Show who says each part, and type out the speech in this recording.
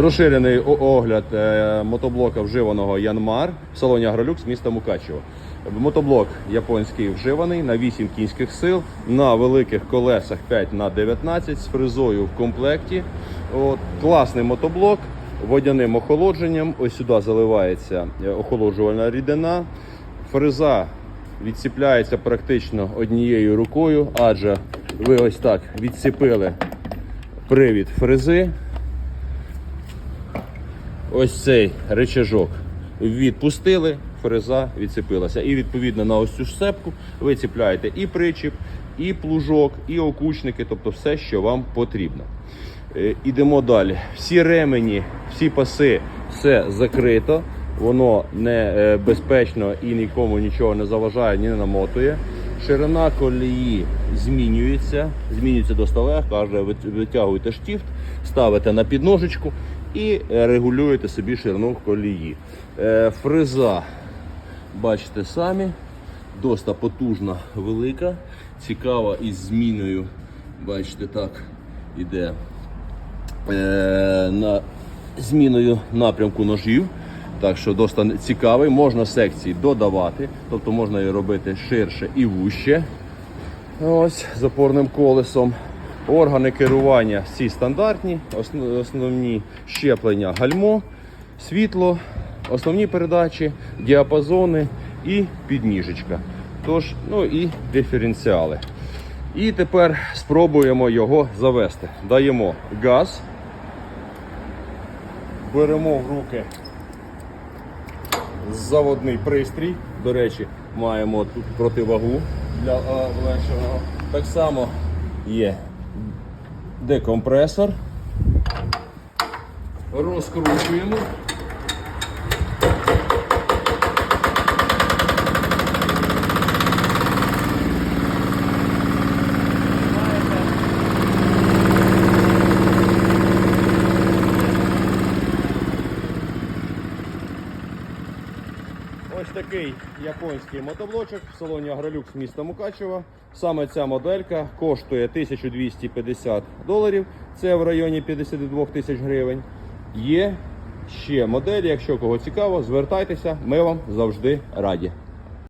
Speaker 1: Розширений огляд е, мотоблока вживаного Янмар в салоні Агролюкс міста Мукачево. Мотоблок японський вживаний на 8 кінських сил на великих колесах 5 на 19 з фрезою в комплекті. От, класний мотоблок, водяним охолодженням. Ось сюди заливається е, охолоджувальна рідина. Фреза відсіпляється практично однією рукою, адже ви ось так відсіпили привід фрези. Ось цей речажок відпустили, фреза відцепилася. І відповідно на ось цю ж сепку ви ціпляєте і причіп, і плужок, і окучники, тобто все, що вам потрібно. Е, Ідемо далі. Всі ремені, всі паси, все закрито. Воно не е, безпечно і нікому нічого не заважає, ні не намотує. Ширина колії змінюється, змінюється досить легко, каже, витягуєте штифт, ставите на підножечку і е, регулюєте собі ширину колії. Е, Фреза, бачите самі, досить потужна, велика, цікава із зміною. Бачите, так іде е, на зміною напрямку ножів. Так що досить цікавий, можна секції додавати, тобто можна її робити ширше і вужче. Ось з опорним колесом. Органи керування всі стандартні, основні щеплення гальмо, світло, основні передачі, діапазони і підніжечка. Тож, ну і диференціали. І тепер спробуємо його завести. Даємо газ, беремо в руки заводний пристрій. До речі, маємо тут противагу для а. Так само є декомпресор. Розкручуємо. Ось такий японський мотоблочок в салоні Агролюкс міста Мукачева. Саме ця моделька коштує 1250 доларів. Це в районі 52 тисяч гривень. Є ще моделі. Якщо кого цікаво, звертайтеся, ми вам завжди раді.